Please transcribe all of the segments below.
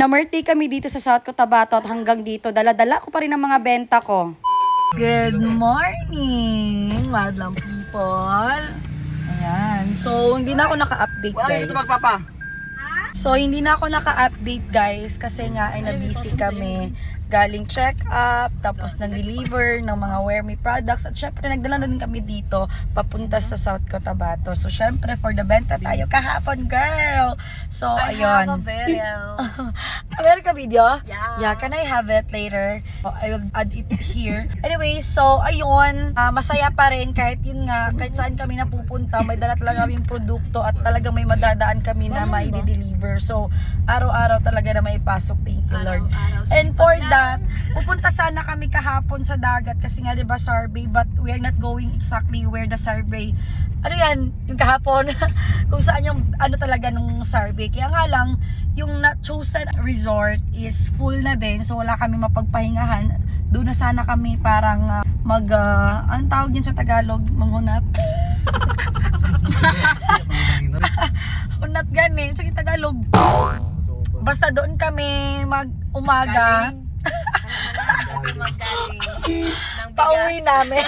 Namerti kami dito sa South Cotabato at hanggang dito, dala-dala ko pa rin ang mga benta ko. Good morning, madlang people. Ayan. So, hindi na ako naka-update, Wala guys. dito magpapa. So, hindi na ako naka-update, guys, kasi nga ay na-busy kami galing check-up, tapos nag-deliver ng mga Wear Me products, at syempre, nagdala na din kami dito, papunta sa South Cotabato. So, syempre, for the benta tayo kahapon, girl! So, ayun. video. Meron ka video? Yeah. Yeah, can I have it later? Oh, I will add it here. anyway, so ayun, ah, masaya pa rin kahit yun nga, kahit saan kami napupunta, may dala talaga kaming produkto at talaga may madadaan kami na mai-deliver. So, araw-araw talaga na may pasok. Thank you, Lord. And for that, pupunta sana kami kahapon sa dagat kasi nga 'di ba survey but we are not going exactly where the survey ano yan, yung kahapon, kung saan yung ano talaga nung survey. Kaya nga lang, yung na chosen resort is full na din, so wala kami mapagpahingahan. Doon na sana kami parang ah, mag, uh, anong tawag yun sa Tagalog? Manghunat? Hunat ganin, sa Tagalog. Basta doon kami mag umaga. Pauwi namin.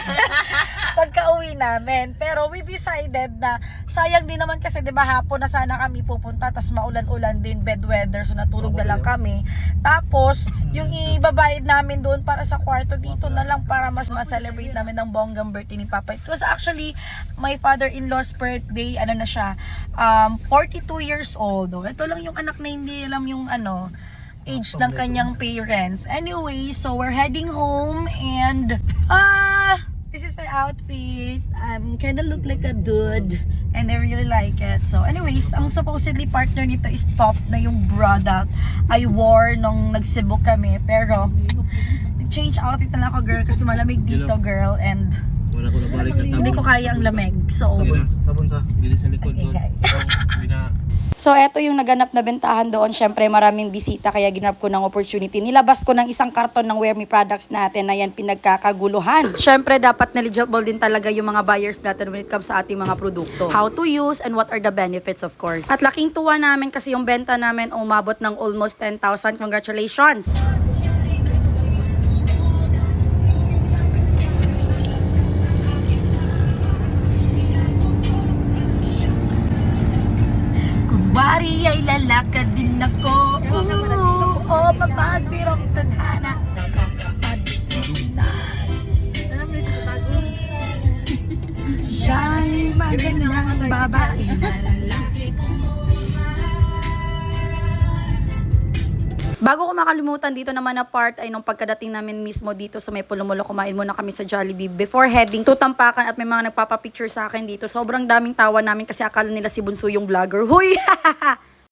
Pagka-uwi namin. Pero we decided na sayang din naman kasi 'di ba hapon na sana kami pupunta tas maulan-ulan din bad weather so natulog na lang kami. Tapos yung ibabayad namin doon para sa kwarto dito na lang para mas ma-celebrate namin ng bonggang birthday ni Papa. It was actually my father-in-law's birthday. Ano na siya? Um, 42 years old. Ito lang yung anak na hindi alam yung ano age ng kanyang parents. Anyway, so we're heading home and ah, this is my outfit. I'm kinda look like a dude and I really like it. So anyways, ang supposedly partner nito is top na yung product I wore nung nagsibo kami. Pero change outfit na lang ako girl kasi malamig dito girl and Wala ko na hindi ko kaya ang lamig. So, Sabon sa. Bili sa likod doon. Bina. So, eto yung naganap na bentahan doon. Siyempre, maraming bisita kaya ginap ko ng opportunity. Nilabas ko ng isang karton ng Wear Me products natin na yan pinagkakaguluhan. Siyempre, dapat knowledgeable din talaga yung mga buyers natin when it comes sa ating mga produkto. How to use and what are the benefits, of course. At laking tuwa namin kasi yung benta namin umabot ng almost 10,000. Congratulations! Kunwari ay lalakad din ako. Oo, oh, mapagbirong tadhana. Siya'y magandang babae na lalaki. Bago ko makalimutan dito naman na part ay nung pagkadating namin mismo dito sa may Pulumulo, kumain muna kami sa Jollibee before heading to Tampakan at may mga nagpapapicture sa akin dito. Sobrang daming tawa namin kasi akala nila si Bunso yung vlogger. Huy!